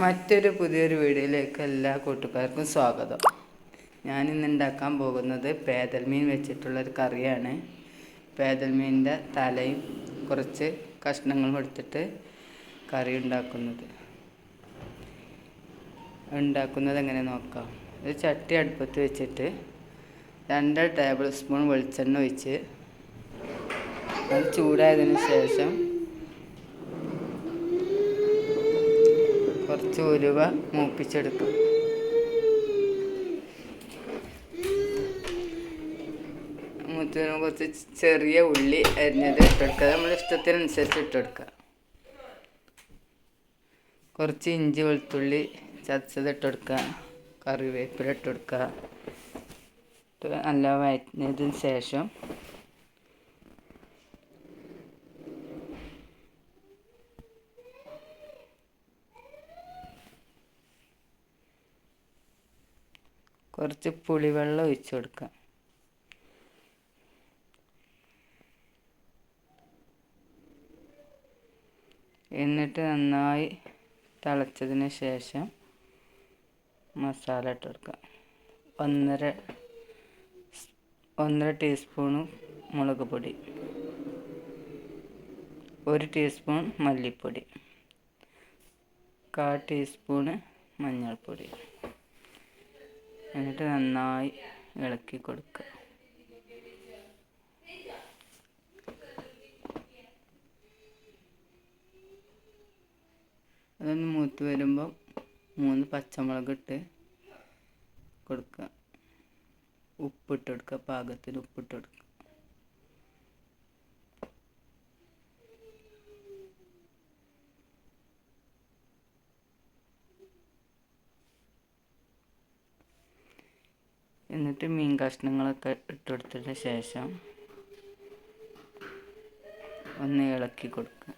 മറ്റൊരു പുതിയൊരു വീഡിയോയിലേക്ക് എല്ലാ കൂട്ടുകാർക്കും സ്വാഗതം. ഞാൻ ഇന്ന് ഉണ്ടാക്കാൻ പോകുന്നത് പേതൽ മീൻ വെച്ചിട്ടുള്ളൊരു കറിയാണ്. പേതൽ മീനിന്റെ തലയും കുറച്ച് കഷ്ണങ്ങളും എടുത്തിട്ട് കറി ഉണ്ടാക്കുന്നത്. ഉണ്ടാക്കുന്നത് എങ്ങനെ നോക്കാം. ഒരു ചട്ടി അടുപ്പത്ത് വെച്ചിട്ട് രണ്ട് ടേബിൾ സ്പൂൺ വെളിച്ചെണ്ണ ഒഴിച്ച് അത് ചൂടായതിനു ശേഷം മൂപ്പിച്ചെടുത്തു. മൂപ്പിച്ചെടുക്കും മൂത്തിന് കുറച്ച് ചെറിയ ഉള്ളി അരിഞ്ഞത് ഇട്ടെടുക്കുക നമ്മൾ ഇഷ്ടത്തിനനുസരിച്ച് ഇട്ടെടുക്കുക കുറച്ച് ഇഞ്ചി വെളുത്തുള്ളി ചതച്ചത് ഇട്ടെടുക്കുക കറിവേപ്പില ഇട്ടെടുക്കുക ഇട്ട് നല്ല വയറ്റിനതിന് ശേഷം കുറച്ച് പുളിവെള്ളം ഒഴിച്ചു കൊടുക്കാം. എന്നിട്ട് നന്നായി തിളച്ചതിന് ശേഷം മസാല ഇട്ട് കൊടുക്കുക ഒന്നര ഒന്നര ടീസ്പൂണ് മുളക് പൊടി. ഒരു ടീസ്പൂൺ മല്ലിപ്പൊടി. കാ ടീസ്പൂണ് മഞ്ഞൾപ്പൊടി. എന്നിട്ട് നന്നായി ഇളക്കി കൊടുക്കുക അതൊന്ന് മൂത്ത് വരുമ്പോൾ മൂന്ന് പച്ചമുളക് ഇട്ട് കൊടുക്കുക ഉപ്പിട്ട് കൊടുക്കുക പാകത്തിന് ഉപ്പിട്ട് കൊടുക്കുക എന്നിട്ട് മീൻ കഷ്ണങ്ങളൊക്കെ ഇട്ടെടുത്തതിന് ശേഷം ഒന്ന് ഇളക്കി കൊടുക്കുക.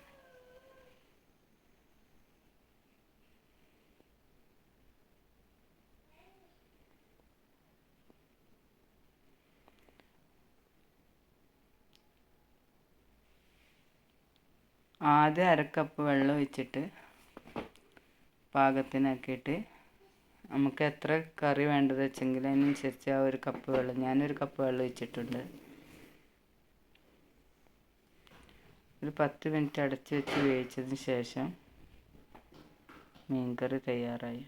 ആദ്യം അരക്കപ്പ് വെള്ളം ഒഴിച്ചിട്ട് പാകത്തിനാക്കിയിട്ട് നമുക്ക് എത്ര കറി വേണ്ടത് വെച്ചെങ്കിൽ അതിനനുസരിച്ച് ആ ഒരു കപ്പ് വെള്ളം ഞാനൊരു കപ്പ് വെള്ളം ഒഴിച്ചിട്ടുണ്ട്. ഒരു പത്ത് മിനിറ്റ് അടച്ച് വെച്ച് വേവിച്ചതിന് ശേഷം മീൻകറി തയ്യാറായി.